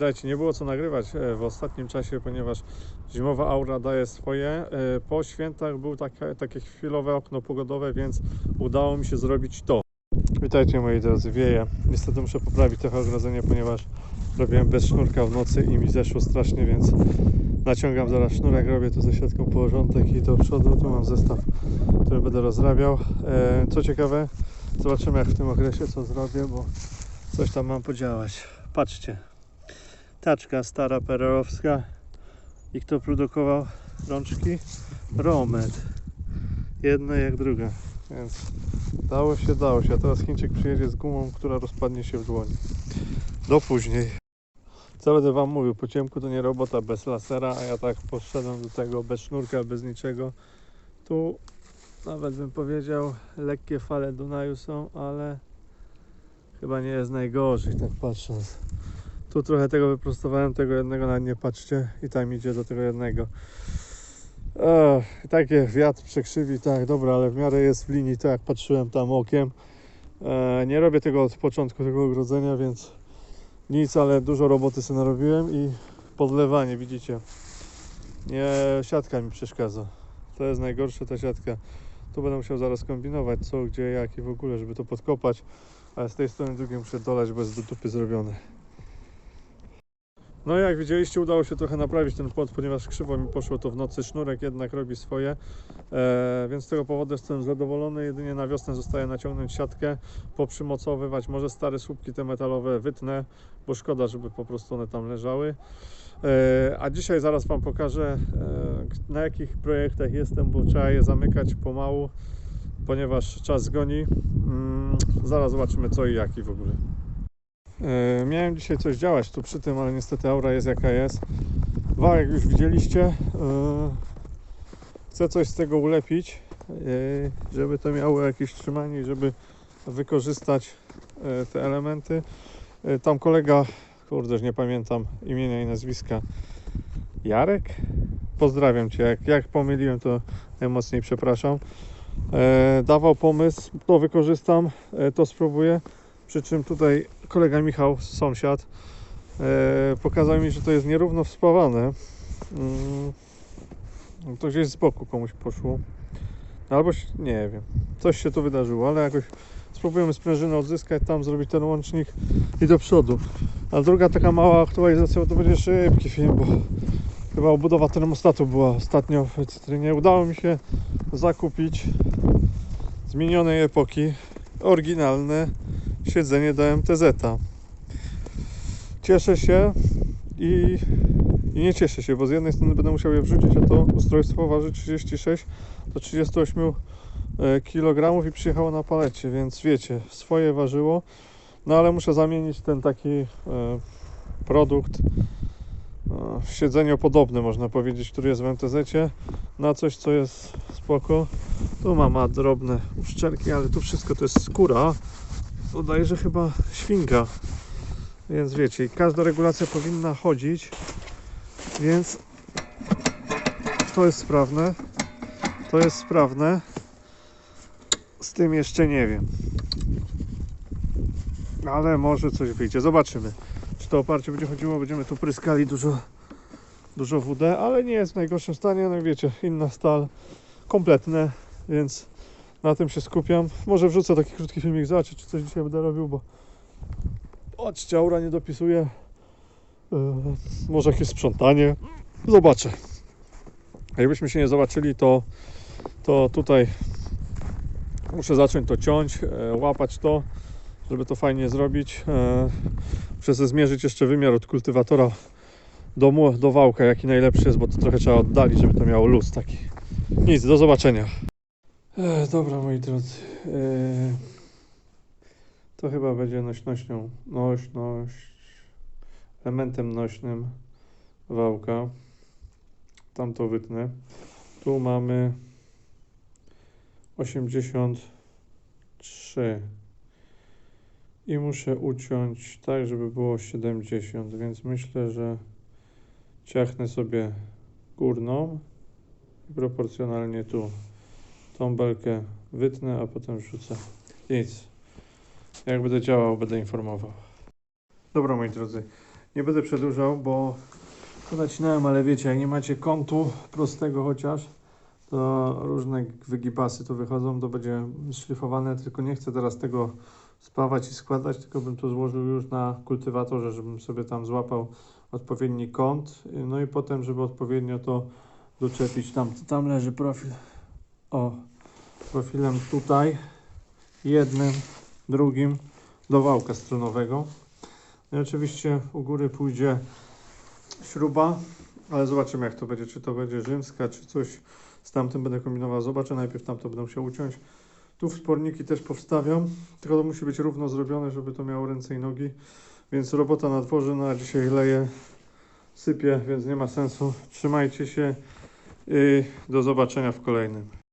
Dajcie, nie było co nagrywać e, w ostatnim czasie, ponieważ zimowa aura daje swoje. E, Po świętach był takie, takie chwilowe okno pogodowe, więc udało mi się zrobić to. Witajcie moi drodzy, wieje. Niestety muszę poprawić trochę ogrodzenie, ponieważ robiłem bez sznurka w nocy i mi zeszło strasznie, więc naciągam zaraz sznurek, robię tu ze siatką porządek i do przodu. Tu mam zestaw, który będę rozrabiał. E, Co ciekawe, zobaczymy jak w tym okresie co zrobię, bo coś tam mam podziałać. Patrzcie, taczka stara pererowska i kto produkował rączki? Romet. Jedna jak druga, więc dało się, dało się. A teraz Chińczyk przyjedzie z gumą, która rozpadnie się w dłoni. Do później. Co będę wam mówił, po ciemku to nie robota bez lasera, a ja tak poszedłem do tego bez sznurka, bez niczego. Tu nawet bym powiedział, lekkie fale Dunaju są, ale chyba nie jest najgorzej, tak patrząc. Tu trochę tego wyprostowałem, tego jednego nawet nie patrzcie i tam idzie do tego jednego. Takie wiatr przekrzywi, tak, dobra, ale w miarę jest w linii, tak jak patrzyłem tam okiem. E, nie robię tego od początku tego ogrodzenia, więc nic, ale dużo roboty sobie narobiłem i podlewanie, widzicie. Nie, siatka mi przeszkadza. To jest najgorsze, ta siatka. Tu będę musiał zaraz kombinować co, gdzie, jak i w ogóle, żeby to podkopać. Ale z tej strony drugiej muszę dolać, bo jest do dupy zrobione. No jak widzieliście, udało się trochę naprawić ten płot, ponieważ krzywo mi poszło to w nocy. Sznurek jednak robi swoje, e, więc z tego powodu jestem zadowolony. Jedynie na wiosnę zostaje naciągnąć siatkę, poprzymocowywać. Może stare słupki te metalowe wytnę, bo szkoda, żeby po prostu one tam leżały. E, a dzisiaj zaraz Wam pokażę, e, na jakich projektach jestem, bo trzeba je zamykać pomału, ponieważ czas goni. Mm, zaraz zobaczymy co i jak i w ogóle. E, Miałem dzisiaj coś działać tu przy tym, ale niestety aura jest jaka jest. Wałek już widzieliście. E, Chcę coś z tego ulepić, e, żeby to miało jakieś trzymanie i żeby wykorzystać te elementy. Tam kolega, kurde, nie pamiętam imienia i nazwiska. Jarek? Pozdrawiam Cię. Jak, jak pomyliłem, to najmocniej przepraszam. Dawał pomysł, to wykorzystam, to spróbuję. Przy czym tutaj kolega Michał, sąsiad, e, pokazał mi, że to jest nierówno wspawane. Mm, to gdzieś z boku komuś poszło. Albo nie wiem. Coś się tu wydarzyło, ale jakoś spróbujemy sprężynę odzyskać, tam zrobić ten łącznik i do przodu. A druga taka mała aktualizacja, to będzie szybki film, bo chyba obudowa termostatu była ostatnio w cytrynie. Udało mi się zakupić zmienionej epoki oryginalne siedzenie do MTZ-a. Cieszę się i, i nie cieszę się, bo z jednej strony będę musiał je wrzucić, a to ustrojstwo waży 36 do 38 kg i przyjechało na palecie, więc wiecie, swoje ważyło. No ale muszę zamienić ten taki e, produkt e, siedzeniopodobny można powiedzieć, który jest w MTZ-cie na coś, co jest spoko. Tu mama drobne uszczelki, ale tu wszystko to jest skóra. Bodajże chyba świnka. Więc wiecie, każda regulacja powinna chodzić. Więc to jest sprawne. To jest sprawne. Z tym jeszcze nie wiem. Ale może coś wyjdzie. Zobaczymy. Czy to oparcie będzie chodziło. Będziemy tu pryskali dużo, dużo WD, ale nie jest w najgorszym stanie. No wiecie, inna stal. Kompletne, więc na tym się skupiam. Może wrzucę taki krótki filmik, zobaczyć czy coś dzisiaj będę robił, bo Chodźcie, aura nie dopisuje. Yy, może jakieś sprzątanie. Zobaczę. Jakbyśmy się nie zobaczyli, to, to tutaj muszę zacząć to ciąć, e, łapać to, żeby to fajnie zrobić. E, muszę sobie zmierzyć jeszcze wymiar od kultywatora do, mu- do wałka, jaki najlepszy jest, bo to trochę trzeba oddalić, żeby to miało luz taki. Nic, do zobaczenia. Dobra, moi drodzy. E, to chyba będzie nośnością, nośność, elementem nośnym wałka. Tam to wytnę. Tu mamy 83 i muszę uciąć tak, żeby było 70, więc myślę, że ciachnę sobie górną i proporcjonalnie tu tą belkę wytnę, a potem wrzucę. Nic. Jak będę działał, będę informował. Dobra, moi drodzy. Nie będę przedłużał, bo to nacinałem, ale wiecie, jak nie macie kątu prostego chociaż, to różne wygipasy tu wychodzą, to będzie szlifowane, tylko nie chcę teraz tego spawać i składać, tylko bym to złożył już na kultywatorze, żebym sobie tam złapał odpowiedni kąt, no i potem, żeby odpowiednio to doczepić. Tam, tam leży profil, o, profilem tutaj, jednym, drugim, do wałka stronowego. No i oczywiście u góry pójdzie śruba, ale zobaczymy jak to będzie, czy to będzie rzymska, czy coś z tamtym będę kombinował. Zobaczę, najpierw tamto będę musiał uciąć. Tu wsporniki też powstawiam, tylko to musi być równo zrobione, żeby to miało ręce i nogi. Więc robota na dworze, no a dzisiaj leje, sypie, więc nie ma sensu. Trzymajcie się do zobaczenia w kolejnym.